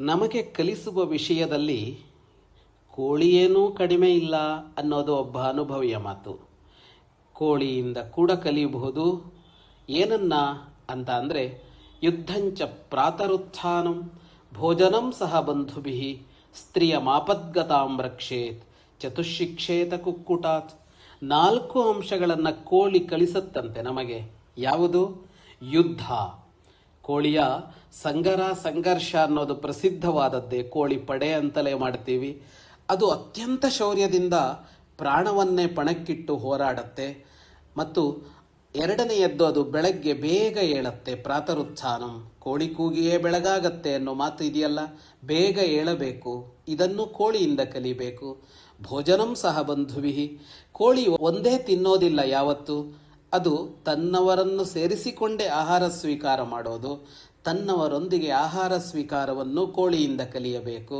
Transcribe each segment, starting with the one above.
ನಮಗೆ ಕಲಿಸುವ ವಿಷಯದಲ್ಲಿ ಕೋಳಿಯೇನೂ ಕಡಿಮೆ ಇಲ್ಲ ಅನ್ನೋದು ಒಬ್ಬ ಅನುಭವಿಯ ಮಾತು. ಕೋಳಿಯಿಂದ ಕೂಡ ಕಲಿಯಬಹುದು. ಏನನ್ನ ಅಂತ ಅಂದರೆ, ಯುದ್ಧಂಚ ಪ್ರಾತರುತ್ಥಾನಂ ಭೋಜನಂ ಸಹ ಬಂಧುಭಿ ಸ್ತ್ರೀಯ ಮಾಪದ್ಗತಾಂ ರಕ್ಷೇತ್ ಚತುಶಿಕ್ಷೇತ ಕುಕ್ಕುಟಾತ್. ನಾಲ್ಕು ಅಂಶಗಳನ್ನು ಕೋಳಿ ಕಲಿಸತ್ತಂತೆ ನಮಗೆ. ಯಾವುದು? ಯುದ್ಧ. ಕೋಳಿಯ ಸಂಗರ ಸಂಘರ್ಷ ಅನ್ನೋದು ಪ್ರಸಿದ್ಧವಾದದ್ದೇ ಕೋಳಿ ಪಡೆ ಅಂತಲೇ ಮಾಡ್ತೀವಿ. ಅದು ಅತ್ಯಂತ ಶೌರ್ಯದಿಂದ ಪ್ರಾಣವನ್ನೇ ಪಣಕ್ಕಿಟ್ಟು ಹೋರಾಡತ್ತೆ ಮತ್ತು ಎರಡನೆಯದ್ದು ಅದು ಬೆಳಗ್ಗೆ ಬೇಗ ಏಳತ್ತೆ ಪ್ರಾತರುತ್ಥಾನಂ ಕೋಳಿ ಕೂಗಿಯೇ ಬೆಳಗಾಗತ್ತೆ ಅನ್ನೋ ಮಾತು ಇದೆಯಲ್ಲ? ಬೇಗ ಏಳಬೇಕು. ಇದನ್ನು ಕೋಳಿಯಿಂದ ಕಲಿಬೇಕು. ಭೋಜನಂ ಸಹ ಬಂಧುವಿಹಿ ಕೋಳಿ ಒಂದೇ ತಿನ್ನೋದಿಲ್ಲ ಯಾವತ್ತು. ಅದು ತನ್ನವರನ್ನು ಸೇರಿಸಿಕೊಂಡೇ ಆಹಾರ ಸ್ವೀಕಾರ ಮಾಡೋದು, ತನ್ನವರೊಂದಿಗೆ ಆಹಾರ ಸ್ವೀಕಾರವನ್ನು ಕೋಳಿಯಿಂದ ಕಲಿಯಬೇಕು.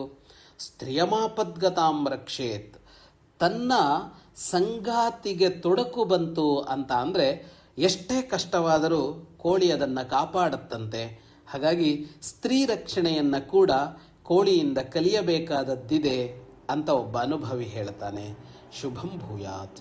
ಸ್ತ್ರೀಯಮಾಪದ್ಗತಾಂ ರಕ್ಷೇತ್ ತನ್ನ ಸಂಗಾತಿಗೆ ತೊಡಕು ಬಂತು ಅಂತ ಅಂದರೆ ಎಷ್ಟೇ ಕಷ್ಟವಾದರೂ ಕೋಳಿ ಅದನ್ನು ಕಾಪಾಡುತ್ತಂತೆ. ಹಾಗಾಗಿ ಸ್ತ್ರೀ ರಕ್ಷಣೆಯನ್ನು ಕೂಡ ಕೋಳಿಯಿಂದ ಕಲಿಯಬೇಕಾದದ್ದಿದೆ ಅಂತ ಒಬ್ಬ ಅನುಭವಿ ಹೇಳ್ತಾನೆ. ಶುಭಂ ಭೂಯಾತ್.